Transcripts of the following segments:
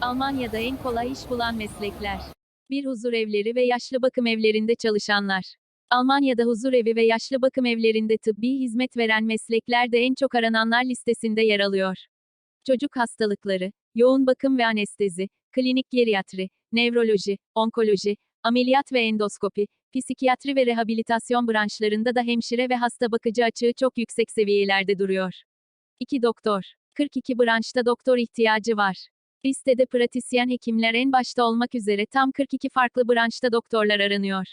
Almanya'da en kolay iş bulan meslekler. Bir huzur evleri ve yaşlı bakım evlerinde çalışanlar. Almanya'da huzur evi ve yaşlı bakım evlerinde tıbbi hizmet veren meslekler de en çok arananlar listesinde yer alıyor. Çocuk hastalıkları, yoğun bakım ve anestezi, klinik geriatri, nevroloji, onkoloji, ameliyat ve endoskopi, psikiyatri ve rehabilitasyon branşlarında da hemşire ve hasta bakıcı açığı çok yüksek seviyelerde duruyor. 2 doktor. 42 branşta doktor ihtiyacı var. Listede pratisyen hekimler en başta olmak üzere tam 42 farklı branşta doktorlar aranıyor.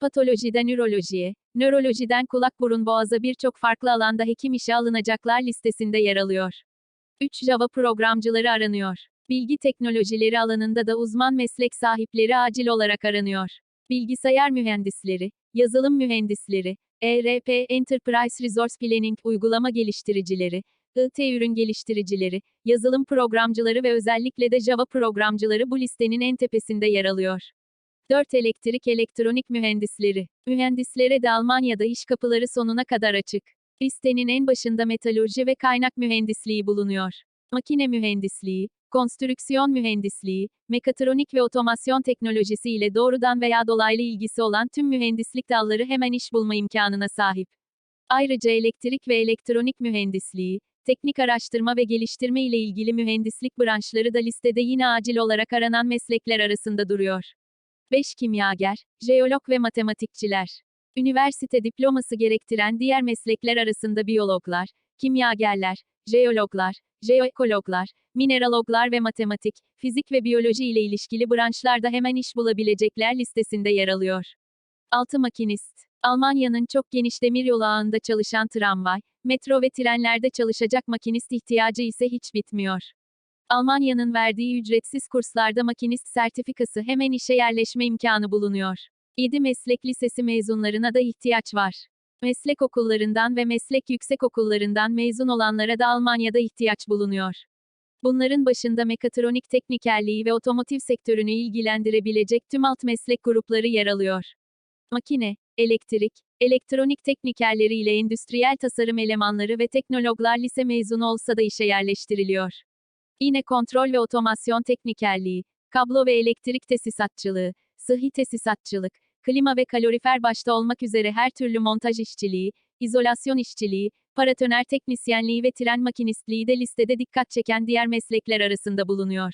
Patolojiden ürolojiye, nörolojiden kulak burun boğaza birçok farklı alanda hekim işe alınacaklar listesinde yer alıyor. 3 Java programcıları aranıyor. Bilgi teknolojileri alanında da uzman meslek sahipleri acil olarak aranıyor. Bilgisayar mühendisleri, yazılım mühendisleri, ERP Enterprise Resource Planning uygulama geliştiricileri, IT ürün geliştiricileri, yazılım programcıları ve özellikle de Java programcıları bu listenin en tepesinde yer alıyor. 4 Elektrik elektronik mühendisleri. Mühendislere de Almanya'da iş kapıları sonuna kadar açık. Listenin en başında metalurji ve kaynak mühendisliği bulunuyor. Makine mühendisliği, konstrüksiyon mühendisliği, mekatronik ve otomasyon teknolojisi ile doğrudan veya dolaylı ilgisi olan tüm mühendislik dalları hemen iş bulma imkanına sahip. Ayrıca elektrik ve elektronik mühendisliği, teknik araştırma ve geliştirme ile ilgili mühendislik branşları da listede yine acil olarak aranan meslekler arasında duruyor. 5 kimyager, jeolog ve matematikçiler. Üniversite diploması gerektiren diğer meslekler arasında biyologlar, kimyagerler, jeologlar, jeoekologlar, mineraloglar ve matematik, fizik ve biyoloji ile ilişkili branşlarda hemen iş bulabilecekler listesinde yer alıyor. 6 makinist. Almanya'nın çok geniş demiryolu ağında çalışan tramvay, metro ve trenlerde çalışacak makinist ihtiyacı ise hiç bitmiyor. Almanya'nın verdiği ücretsiz kurslarda makinist sertifikası hemen işe yerleşme imkanı bulunuyor. 7 meslek lisesi mezunlarına da ihtiyaç var. Meslek okullarından ve meslek yüksekokullarından mezun olanlara da Almanya'da ihtiyaç bulunuyor. Bunların başında mekatronik teknikerliği ve otomotiv sektörünü ilgilendirebilecek tüm alt meslek grupları yer alıyor. Makine, elektrik, elektronik teknikerleri ile endüstriyel tasarım elemanları ve teknologlar lise mezunu olsa da işe yerleştiriliyor. Yine kontrol ve otomasyon teknikerliği, kablo ve elektrik tesisatçılığı, sıhhi tesisatçılık, klima ve kalorifer başta olmak üzere her türlü montaj işçiliği, izolasyon işçiliği, paratoner teknisyenliği ve tren makinistliği de listede dikkat çeken diğer meslekler arasında bulunuyor.